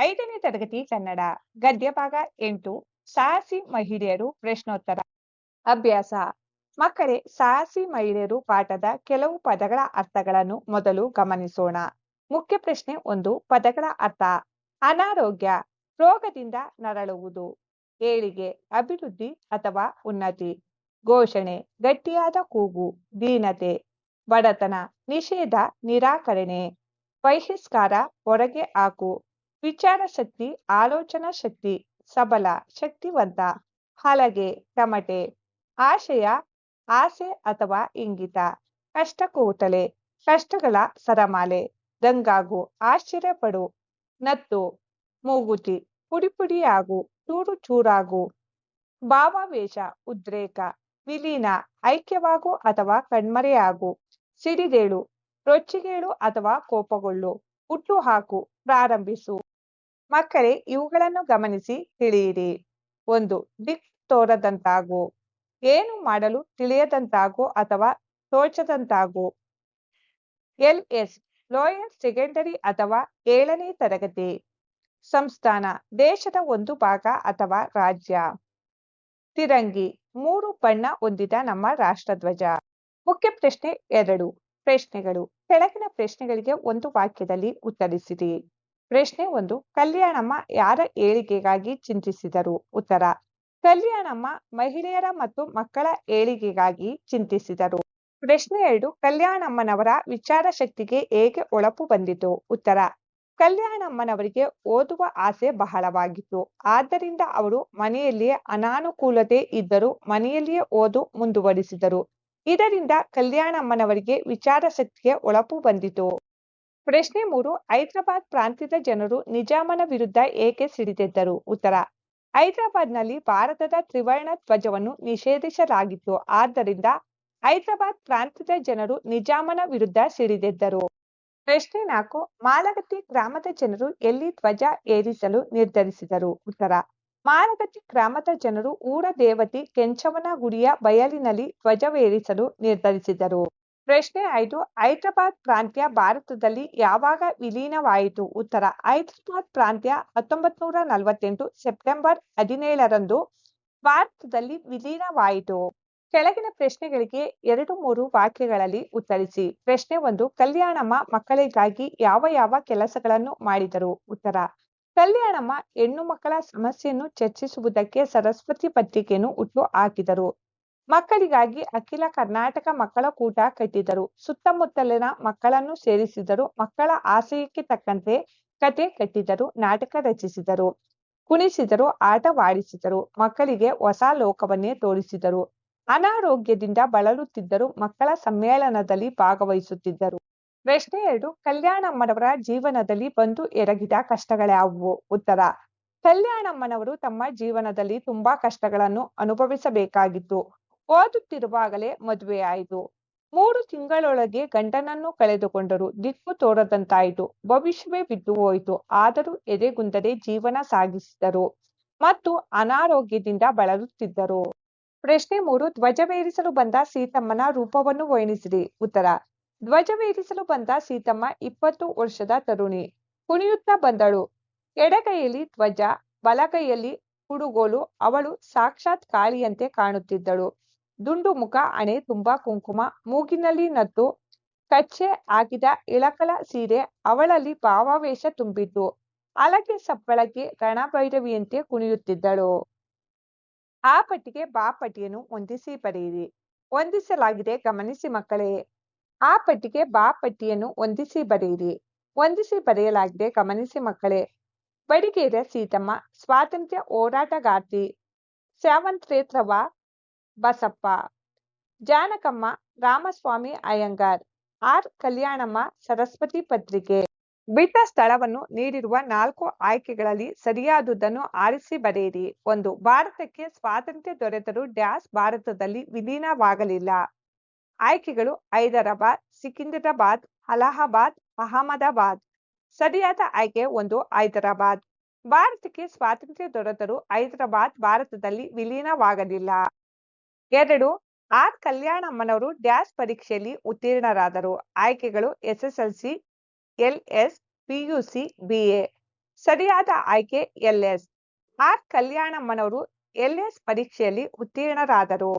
ಐದನೇ ತರಗತಿ ಕನ್ನಡ ಗದ್ಯ ಭಾಗ ಎಂಟು, ಸಾಹಸಿ ಮಹಿಳೆಯರು ಪ್ರಶ್ನೋತ್ತರ. ಅಭ್ಯಾಸ. ಮಕ್ಕಳೇ, ಸಾಹಸಿ ಮಹಿಳೆಯರು ಪಾಠದ ಕೆಲವು ಪದಗಳ ಅರ್ಥಗಳನ್ನು ಮೊದಲು ಗಮನಿಸೋಣ. ಮುಖ್ಯ ಪ್ರಶ್ನೆ ಒಂದು, ಪದಗಳ ಅರ್ಥ. ಅನಾರೋಗ್ಯ, ರೋಗದಿಂದ ನರಳುವುದು. ಏಳಿಗೆ, ಅಭಿವೃದ್ಧಿ ಅಥವಾ ಉನ್ನತಿ. ಘೋಷಣೆ, ಗಟ್ಟಿಯಾದ ಕೂಗು, ದೀನತೆ. ಬಡತನ, ನಿಷೇಧ, ನಿರಾಕರಣೆ. ಬಹಿಷ್ಕಾರ, ಹೊರಗೆ ಹಾಕು. ವಿಚಾರ ಶಕ್ತಿ, ಆಲೋಚನಾ ಶಕ್ತಿ, ಸಬಲ ಶಕ್ತಿವಂತ, ಹಲಗೆ, ತಮಟೆ, ಆಶಯ, ಆಸೆ ಅಥವಾ ಇಂಗಿತ ಕಷ್ಟ ಕೂತಲೆ ಕಷ್ಟಗಳ ಸರಮಾಲೆ ದಂಗಾಗು ಆಶ್ಚರ್ಯಪಡು, ನತ್ತು, ಮೂಗುತಿ ಪುಡಿ ಪುಡಿಯಾಗು ಚೂರು ಚೂರಾಗು, ಭಾವಾವೇಶ, ಉದ್ರೇಕ, ವಿಲೀನ, ಐಕ್ಯವಾಗು ಅಥವಾ ಕಣ್ಮರೆಯಾಗು, ಸಿಡಿದೇಳು, ರೊಚ್ಚಿಗೇಳು ಅಥವಾ ಕೋಪಗೊಳ್ಳು, ಹುಟ್ಟು ಹಾಕು, ಪ್ರಾರಂಭಿಸು. ಮಕ್ಕಳೇ, ಇವುಗಳನ್ನು ಗಮನಿಸಿ ತಿಳಿಯಿರಿ. ಒಂದು ದಿಕ್ ತೋರದಂತಾಗು. ಏನು ಮಾಡಲು ತಿಳಿಯದಂತಾಗು ಅಥವಾ ತೋಚದಂತಾಗು? ಎಲ್, ಎಸ್ ಲೋಯರ್ ಸೆಕೆಂಡರಿ ಅಥವಾ ಏಳನೇ ತರಗತಿ? ಸಂಸ್ಥಾನ, ದೇಶದ ಒಂದು ಭಾಗ ಅಥವಾ ರಾಜ್ಯ? ತಿರಂಗಿ, ಮೂರು ಬಣ್ಣ ಹೊಂದಿದ ನಮ್ಮ ರಾಷ್ಟ್ರಧ್ವಜ. ಮುಖ್ಯ ಪ್ರಶ್ನೆ ಎರಡು. ಪ್ರಶ್ನೆಗಳು, ಕೆಳಗಿನ ಪ್ರಶ್ನೆಗಳಿಗೆ ಒಂದು ವಾಕ್ಯದಲ್ಲಿ ಉತ್ತರಿಸಿರಿ. ಪ್ರಶ್ನೆ ಒಂದು, ಕಲ್ಯಾಣಮ್ಮ ಯಾರ ಏಳಿಗೆಗಾಗಿ ಚಿಂತಿಸಿದರು? ಉತ್ತರ, ಕಲ್ಯಾಣಮ್ಮ ಮಹಿಳೆಯರ ಮತ್ತು ಮಕ್ಕಳ ಏಳಿಗೆಗಾಗಿ ಚಿಂತಿಸಿದರು. ಪ್ರಶ್ನೆ ಎರಡು, ಕಲ್ಯಾಣಮ್ಮನವರ ವಿಚಾರ ಶಕ್ತಿಗೆ ಹೇಗೆ ಒಳಪು ಬಂದಿತು? ಉತ್ತರ, ಕಲ್ಯಾಣಮ್ಮನವರಿಗೆ ಓದುವ ಆಸೆ ಬಹಳವಾಗಿತ್ತು. ಆದ್ದರಿಂದ ಅವರು ಮನೆಯಲ್ಲಿಯೇ ಅನಾನುಕೂಲತೆ ಇದ್ದರೂ ಮನೆಯಲ್ಲಿಯೇ ಓದು ಮುಂದುವರಿಸಿದರು. ಇದರಿಂದ ಕಲ್ಯಾಣಮ್ಮನವರಿಗೆ ವಿಚಾರ ಶಕ್ತಿಗೆ ಒಳಪು ಬಂದಿತು. ಪ್ರಶ್ನೆ ಮೂರು, ಹೈದರಾಬಾದ್ ಪ್ರಾಂತ್ಯದ ಜನರು ನಿಜಾಮನ ವಿರುದ್ಧ ಏಕೆ ಸಿಡಿದೆದ್ದರು? ಉತ್ತರ, ಹೈದರಾಬಾದ್ನಲ್ಲಿ ಭಾರತದ ತ್ರಿವರ್ಣ ಧ್ವಜವನ್ನು ನಿಷೇಧಿಸಲಾಗಿತ್ತು. ಆದ್ದರಿಂದ ಹೈದರಾಬಾದ್ ಪ್ರಾಂತ್ಯದ ಜನರು ನಿಜಾಮನ ವಿರುದ್ಧ ಸಿಡಿದೆದ್ದರು. ಪ್ರಶ್ನೆ ನಾಲ್ಕು, ಮಾಲಗತ್ತಿ ಗ್ರಾಮದ ಜನರು ಎಲ್ಲಿ ಧ್ವಜ ಏರಿಸಲು ನಿರ್ಧರಿಸಿದರು? ಉತ್ತರ, ಮಾಲಗತ್ತಿ ಗ್ರಾಮದ ಜನರು ಊರ ದೇವತಿ ಕೆಂಚವನ ಗುಡಿಯ ಬಯಲಿನಲ್ಲಿ ಧ್ವಜವೇರಿಸಲು ನಿರ್ಧರಿಸಿದರು. ಪ್ರಶ್ನೆ ಐದು, ಹೈದರಾಬಾದ್ ಪ್ರಾಂತ್ಯ ಭಾರತದಲ್ಲಿ ಯಾವಾಗ ವಿಲೀನವಾಯಿತು? ಉತ್ತರ, ಹೈದರಾಬಾದ್ ಪ್ರಾಂತ್ಯ ಹತ್ತೊಂಬತ್ ನೂರ ನಲವತ್ತೆಂಟು ಸೆಪ್ಟೆಂಬರ್ ಹದಿನೇಳರಂದು ಭಾರತದಲ್ಲಿ ವಿಲೀನವಾಯಿತು. ಕೆಳಗಿನ ಪ್ರಶ್ನೆಗಳಿಗೆ ಎರಡು ಮೂರು ವಾಕ್ಯಗಳಲ್ಲಿ ಉತ್ತರಿಸಿ. ಪ್ರಶ್ನೆ ಒಂದು, ಕಲ್ಯಾಣಮ್ಮ ಮಕ್ಕಳಿಗಾಗಿ ಯಾವ ಯಾವ ಕೆಲಸಗಳನ್ನು ಮಾಡಿದರು? ಉತ್ತರ, ಕಲ್ಯಾಣಮ್ಮ ಹೆಣ್ಣು ಮಕ್ಕಳ ಸಮಸ್ಯೆಯನ್ನು ಚರ್ಚಿಸುವುದಕ್ಕೆ ಸರಸ್ವತಿ ಪತ್ರಿಕೆಯನ್ನು ಹುಟ್ಟು ಹಾಕಿದರು. ಮಕ್ಕಳಿಗಾಗಿ ಅಖಿಲ ಕರ್ನಾಟಕ ಮಕ್ಕಳ ಕೂಟ ಕಟ್ಟಿದರು. ಸುತ್ತಮುತ್ತಲಿನ ಮಕ್ಕಳನ್ನು ಸೇರಿಸಿದರು. ಮಕ್ಕಳ ಆಸೆಯಕ್ಕೆ ತಕ್ಕಂತೆ ಕತೆ ಕಟ್ಟಿದರು, ನಾಟಕ ರಚಿಸಿದರು, ಕುಣಿಸಿದರು, ಆಟವಾಡಿಸಿದರು, ಮಕ್ಕಳಿಗೆ ಹೊಸ ಲೋಕವನ್ನೇ ತೋರಿಸಿದರು. ಅನಾರೋಗ್ಯದಿಂದ ಬಳಲುತ್ತಿದ್ದರು, ಮಕ್ಕಳ ಸಮ್ಮೇಳನದಲ್ಲಿ ಭಾಗವಹಿಸುತ್ತಿದ್ದರು. ಪ್ರಶ್ನೆ ಎರಡು ಕಲ್ಯಾಣಮ್ಮನವರ ಜೀವನದಲ್ಲಿ ಬಂದು ಎರಗಿದ ಕಷ್ಟಗಳ್ಯಾವುವು ಉತ್ತರ ಕಲ್ಯಾಣಮ್ಮನವರು ತಮ್ಮ ಜೀವನದಲ್ಲಿ ತುಂಬಾ ಕಷ್ಟಗಳನ್ನು ಅನುಭವಿಸಬೇಕಾಗಿತ್ತು. ಓದುತ್ತಿರುವಾಗಲೇ ಮದುವೆಯಾಯಿತು ಮೂರು ತಿಂಗಳೊಳಗೆ ಗಂಡನನ್ನು ಕಳೆದುಕೊಂಡರು. ದಿಕ್ಕು ತೋರದಂತಾಯಿತು. ಭವಿಷ್ಯವೇ ಬಿದ್ದು ಹೋಯಿತು. ಆದರೂ ಎದೆಗುಂದದೆ ಜೀವನ ಸಾಗಿಸಿದರು ಮತ್ತು ಅನಾರೋಗ್ಯದಿಂದ ಬಳಲುತ್ತಿದ್ದರು. ಪ್ರಶ್ನೆ ಮೂರು, ಧ್ವಜವೇರಿಸಲು ಬಂದ ಸೀತಮ್ಮನ ರೂಪವನ್ನು ವರ್ಣಿಸಿರಿ. ಉತ್ತರ, ಧ್ವಜವೇರಿಸಲು ಬಂದ ಸೀತಮ್ಮ ಇಪ್ಪತ್ತು ವರ್ಷದ ತರುಣಿ. ಕುಣಿಯುತ್ತಾ ಬಂದಳು. ಎಡಗೈಯಲ್ಲಿ ಧ್ವಜ, ಬಲಗೈಯಲ್ಲಿ ಹುಡುಗೋಲು ಅವಳು ಸಾಕ್ಷಾತ್ ಕಾಳಿಯಂತೆ ಕಾಣುತ್ತಿದ್ದಳು. ದುಂಡು ಮುಖ ಹಣೆ ತುಂಬಾ ಕುಂಕುಮ, ಮೂಗಿನಲ್ಲಿ ನತ್ತು ಕಚ್ಚೆ ಆಗಿದ ಇಳಕಲ ಸೀರೆ, ಅವಳಲ್ಲಿ ಭಾವಾವೇಶ ತುಂಬಿತ್ತು ಅಲಗೆ ಸಪ್ಪಳಕ್ಕೆ ರಣಭೈರವಿಯಂತೆ ಕುಣಿಯುತ್ತಿದ್ದಳು. ಆ ಪಟ್ಟಿಗೆ ಬಾ ಪಟ್ಟಿಯನ್ನು ಹೊಂದಿಸಿ ಬರೆಯಿರಿ. ಹೊಂದಿಸಲಾಗಿದೆ, ಗಮನಿಸಿ ಮಕ್ಕಳೇ. ಆ ಪಟ್ಟಿಗೆ ಬಾ ಪಟ್ಟಿಯನ್ನು ಹೊಂದಿಸಿ ಬರೆಯಿರಿ. ಹೊಂದಿಸಿ ಬರೆಯಲಾಗಿದೆ, ಗಮನಿಸಿ ಮಕ್ಕಳೇ. ಬಡಿಗೇರ ಸೀತಮ್ಮ, ಸ್ವಾತಂತ್ರ್ಯ ಹೋರಾಟಗಾರ್ತಿ ಸ್ಯಾವಂತ್ರೇತ್ರವ ಬಸಪ್ಪ, ಜಾನಕಮ್ಮ, ರಾಮಸ್ವಾಮಿ ಅಯ್ಯಂಗಾರ್, ಆರ್. ಕಲ್ಯಾಣಮ್ಮ ಸರಸ್ವತಿ ಪತ್ರಿಕೆ. ಬಿಟ್ಟ ಸ್ಥಳವನ್ನು ನೀಡಿರುವ ನಾಲ್ಕು ಆಯ್ಕೆಗಳಲ್ಲಿ ಸರಿಯಾದುದನ್ನು ಆರಿಸಿ ಬರೆಯಿರಿ. ಒಂದು, ಭಾರತಕ್ಕೆ ಸ್ವಾತಂತ್ರ್ಯ ದೊರೆತರೂ ಡ್ಯಾಸ್ ಭಾರತದಲ್ಲಿ ವಿಲೀನವಾಗಲಿಲ್ಲ. ಆಯ್ಕೆಗಳು, ಹೈದರಾಬಾದ್ ಸಿಕಿಂದ್ರಾಬಾದ್ ಅಲಹಾಬಾದ್, ಅಹಮದಾಬಾದ್. ಸರಿಯಾದ ಆಯ್ಕೆ, ಒಂದು, ಹೈದರಾಬಾದ್. ಭಾರತಕ್ಕೆ ಸ್ವಾತಂತ್ರ್ಯ ದೊರೆತರೂ ಹೈದರಾಬಾದ್ ಭಾರತದಲ್ಲಿ ವಿಲೀನವಾಗಲಿಲ್ಲ. ಎರಡು ಆರ್ ಕಲ್ಯಾಣಮ್ಮನವರು ಡ್ಯಾಶ್ ಪರೀಕ್ಷೆಯಲ್ಲಿ ಉತ್ತೀರ್ಣರಾದರು. ಆಯ್ಕೆಗಳು ಎಸ್ಎಸ್ಎಲ್ಸಿ, ಎಲ್ಎಸ್, ಪಿಯುಸಿ, ಬಿಎ. ಸರಿಯಾದ ಆಯ್ಕೆ ಎಲ್ಎಸ್. ಆರ್ ಕಲ್ಯಾಣಮ್ಮನವರು ಎಲ್ಎಸ್ ಪರೀಕ್ಷೆಯಲ್ಲಿ ಉತ್ತೀರ್ಣರಾದರು.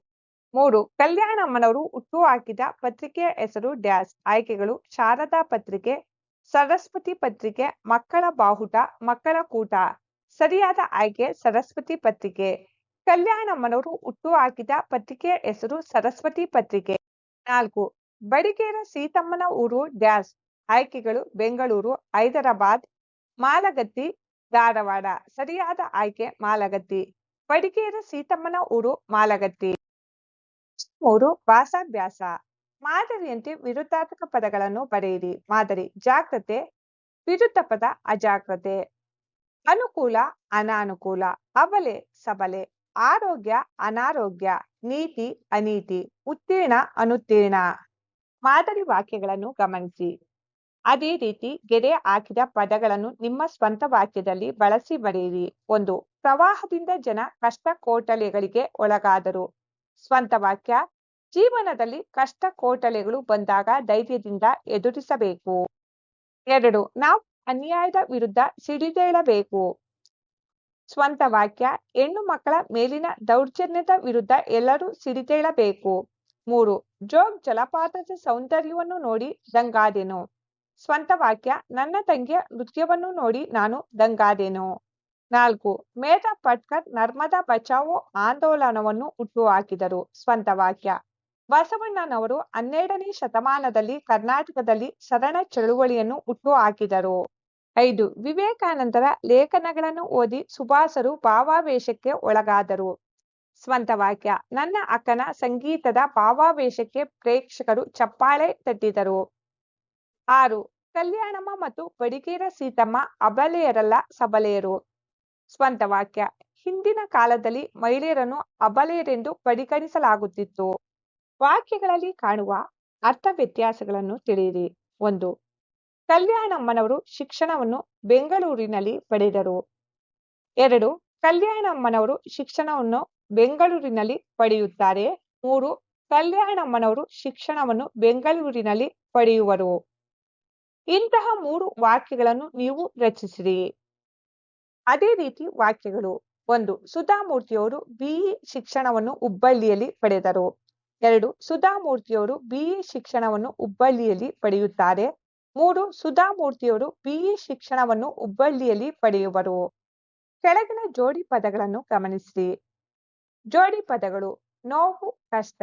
ಮೂರು ಕಲ್ಯಾಣಮ್ಮನವರು ಹುಟ್ಟುಹಾಕಿದ ಪತ್ರಿಕೆಯ ಹೆಸರು ಡ್ಯಾಶ್. ಆಯ್ಕೆಗಳು ಶಾರದಾ ಪತ್ರಿಕೆ, ಸರಸ್ವತಿ ಪತ್ರಿಕೆ, ಮಕ್ಕಳ ಬಾಹುಟ, ಮಕ್ಕಳ ಕೂಟ. ಸರಿಯಾದ ಆಯ್ಕೆ ಸರಸ್ವತಿ ಪತ್ರಿಕೆ. ಕಲ್ಯಾಣಮ್ಮನವರು ಹುಟ್ಟುಹಾಕಿದ ಪತ್ರಿಕೆಯ ಹೆಸರು ಸರಸ್ವತಿ ಪತ್ರಿಕೆ. ನಾಲ್ಕು, ಬಡಿಗೇರ ಸೀತಮ್ಮನ ಊರು ಡ್ಯಾಸ್. ಆಯ್ಕೆಗಳು ಬೆಂಗಳೂರು, ಹೈದರಾಬಾದ್ ಮಾಲಗತ್ತಿ ಧಾರವಾಡ. ಸರಿಯಾದ ಆಯ್ಕೆ ಮಾಲಗತ್ತಿ ಬಡಿಗೇರ ಸೀತಮ್ಮನ ಊರು ಮಾಲಗತ್ತಿ ಮೂರು, ಭಾಷಾಭ್ಯಾಸ. ಮಾದರಿಯಂತೆ ವಿರುದ್ಧಾತ್ಮಕ ಪದಗಳನ್ನು ಬರೆಯಿರಿ. ಮಾದರಿ, ಜಾಗ್ರತೆ, ವಿರುದ್ಧ ಪದ ಅಜಾಗ್ರತೆ. ಅನುಕೂಲ, ಅನಾನುಕೂಲ. ಅಬಲೆ ಸಬಲೆ. ಆರೋಗ್ಯ, ಅನಾರೋಗ್ಯ, ನೀತಿ, ಅನೀತಿ, ಉತ್ತೀರ್ಣ, ಅನುತ್ತೀರ್ಣ. ಮಾದರಿ ವಾಕ್ಯಗಳನ್ನು ಗಮನಿಸಿ. ಅದೇ ರೀತಿ ಗೆರೆ ಹಾಕಿದ ಪದಗಳನ್ನು ನಿಮ್ಮ ಸ್ವಂತ ವಾಕ್ಯದಲ್ಲಿ ಬಳಸಿ ಬರೆಯಿರಿ. ಒಂದು, ಪ್ರವಾಹದಿಂದ ಜನ ಕಷ್ಟ ಕೋಟಲೆಗಳಿಗೆ ಒಳಗಾದರು. ಸ್ವಂತ ವಾಕ್ಯ, ಜೀವನದಲ್ಲಿ ಕಷ್ಟ ಕೋಟಲೆಗಳು ಬಂದಾಗ ಧೈರ್ಯದಿಂದ ಎದುರಿಸಬೇಕು. ಎರಡು, ನಾವು ಅನ್ಯಾಯದ ವಿರುದ್ಧ ಸಿಡಿದೇಳಬೇಕು. ಸ್ವಂತ ವಾಕ್ಯ ಹೆಣ್ಣು ಮಕ್ಕಳ ಮೇಲಿನ ದೌರ್ಜನ್ಯದ ವಿರುದ್ಧ ಎಲ್ಲರೂ ಸಿಡಿದೇಳಬೇಕು ಮೂರು, ಜೋಗ್ ಜಲಪಾತದ ಸೌಂದರ್ಯವನ್ನು ನೋಡಿ ದಂಗಾದೆನು. ಸ್ವಂತ ವಾಕ್ಯ ನನ್ನ ತಂಗಿಯ ನೃತ್ಯವನ್ನು ನೋಡಿ ನಾನು ದಂಗಾದೆನು. ನಾಲ್ಕು, ಮೇಧಾ ಪಟ್ಕರ್ ನರ್ಮದಾ ಬಚಾವೋ ಆಂದೋಲನವನ್ನು ಹುಟ್ಟುಹಾಕಿದರು. ಸ್ವಂತ ವಾಕ್ಯ ಬಸವಣ್ಣನವರು ಹನ್ನೆರಡನೇ ಶತಮಾನದಲ್ಲಿ ಕರ್ನಾಟಕದಲ್ಲಿ ಸರಣ ಚಳುವಳಿಯನ್ನು ಹುಟ್ಟುಹಾಕಿದರು. ಐದು, ವಿವೇಕಾನಂದರ ಲೇಖನಗಳನ್ನು ಓದಿ ಸುಭಾಸರು ಭಾವಾವೇಶಕ್ಕೆ ಒಳಗಾದರು. ಸ್ವಂತ ವಾಕ್ಯ, ನನ್ನ ಅಕ್ಕನ ಸಂಗೀತದ ಭಾವಾವೇಶಕ್ಕೆ ಪ್ರೇಕ್ಷಕರು ಚಪ್ಪಾಳೆ ತಟ್ಟಿದರು. ಆರು, ಕಲ್ಯಾಣಮ್ಮ ಮತ್ತು ಬಡಿಗೇರ ಸೀತಮ್ಮ ಅಬಲೆಯರಲ್ಲ ಸಬಲೆಯರು. ಸ್ವಂತ ವಾಕ್ಯ, ಹಿಂದಿನ ಕಾಲದಲ್ಲಿ ಮಹಿಳೆಯರನ್ನು ಅಬಲೆಯರೆಂದು ಪರಿಗಣಿಸಲಾಗುತ್ತಿತ್ತು ವಾಕ್ಯಗಳಲ್ಲಿ ಕಾಣುವ ಅರ್ಥ ವ್ಯತ್ಯಾಸಗಳನ್ನು ತಿಳಿಯಿರಿ. ಒಂದು ಕಲ್ಯಾಣಮ್ಮನವರು ಶಿಕ್ಷಣವನ್ನು ಬೆಂಗಳೂರಿನಲ್ಲಿ ಪಡೆದರು. ಎರಡು ಕಲ್ಯಾಣಮ್ಮನವರು ಶಿಕ್ಷಣವನ್ನು ಬೆಂಗಳೂರಿನಲ್ಲಿ ಪಡೆಯುತ್ತಾರೆ. ಮೂರು ಕಲ್ಯಾಣಮ್ಮನವರು ಶಿಕ್ಷಣವನ್ನು ಬೆಂಗಳೂರಿನಲ್ಲಿ ಪಡೆಯುವರು. ಇಂತಹ ಮೂರು ವಾಕ್ಯಗಳನ್ನು ನೀವು ರಚಿಸಿರಿ. ಅದೇ ರೀತಿ ವಾಕ್ಯಗಳು. ಒಂದು, ಸುಧಾಮೂರ್ತಿಯವರು ಬಿಇ ಶಿಕ್ಷಣವನ್ನು ಹುಬ್ಬಳ್ಳಿಯಲ್ಲಿ ಪಡೆದರು. ಎರಡು, ಸುಧಾಮೂರ್ತಿಯವರು ಬಿಇ ಶಿಕ್ಷಣವನ್ನು ಹುಬ್ಬಳ್ಳಿಯಲ್ಲಿ ಪಡೆಯುತ್ತಾರೆ. ಮೂರು ಸುಧಾಮೂರ್ತಿಯವರು ಬಿಇ ಶಿಕ್ಷಣವನ್ನು ಹುಬ್ಬಳ್ಳಿಯಲ್ಲಿ ಪಡೆಯುವರು. ಕೆಳಗಿನ ಜೋಡಿ ಪದಗಳನ್ನು ಗಮನಿಸಿ. ಜೋಡಿ ಪದಗಳು ನೋವು ಕಷ್ಟ